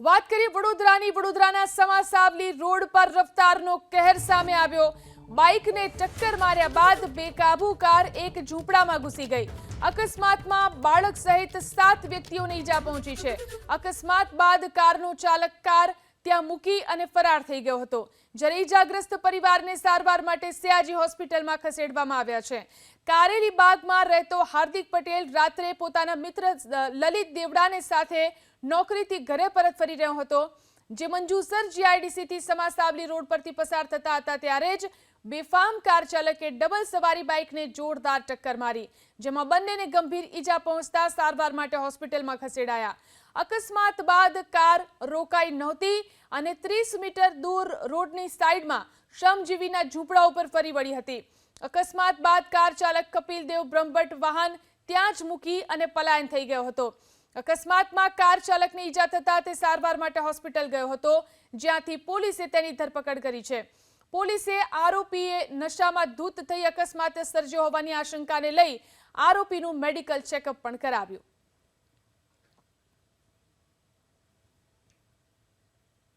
વાત કરીએ વડોદરાની. વડોદરાના સમાસાવલી રોડ પર રફતારનો કહેર સામે આવ્યો. બાઇકને ટક્કર માર્યા બાદ બેકાબુ કાર એક ઝૂંપડામાં ઘૂસી ગઈ. અકસ્માતમાં બાળક સહિત સાત વ્યક્તિઓને ઈજા પહોંચી છે. અકસ્માત બાદ કારનો ચાલક કાર ત્યાં મૂકી અને ફરાર થઈ ગયો હતો. જ્યારે ઈજાગ્રસ્ત પરિવારને સારવાર માટે સયાજી હોસ્પિટલમાં ખસેડવામાં આવ્યા છે. કારેલી બાગમાં રહેતો હાર્દિક પટેલ રાત્રે પોતાના મિત્ર લલિત દેવડાને સાથે નોકરીથી ઘરે પરત ફરી રહ્યો હતો. જે મંજુસર જીઆઈડીસીથી સમાસાવલી રોડ પરથી પસાર થતા હતા, ત્યારે જ બેફામ કાર ચાલકે ડબલ સવારી બાઇકને જોરદાર ટક્કર મારી, જેમાં બંનેને ગંભીર ઈજા પહોંચતા સારવાર માટે હોસ્પિટલમાં ખસેડાયા. અકસ્માત બાદ કાર રોકાઈ નહોતી અને ત્રીસ મીટર દૂર રોડની સાઈડમાં શ્રમજીવીના ઝૂંપડા ઉપર ફરી વળી હતી. અકસ્માત બાદ કાર ચાલક કપિલ દેવ બ્રહ્મભટ્ટ વાહન ત્યાં જ મૂકી અને પલાયન થઈ ગયો હતો. અકસ્માતમાં કાર ચાલકને ઈજા થતા તે સારવાર માટે હોસ્પિટલ ગયો હતો, જ્યાંથી પોલીસે તેની ધરપકડ કરી છે. પોલીસે આરોપીએ નશામાં ધૂત થઈ અકસ્માત સર્જ્યો હોવાની આશંકાને લઈ આરોપીનું મેડિકલ ચેકઅપ પણ કરાવ્યું.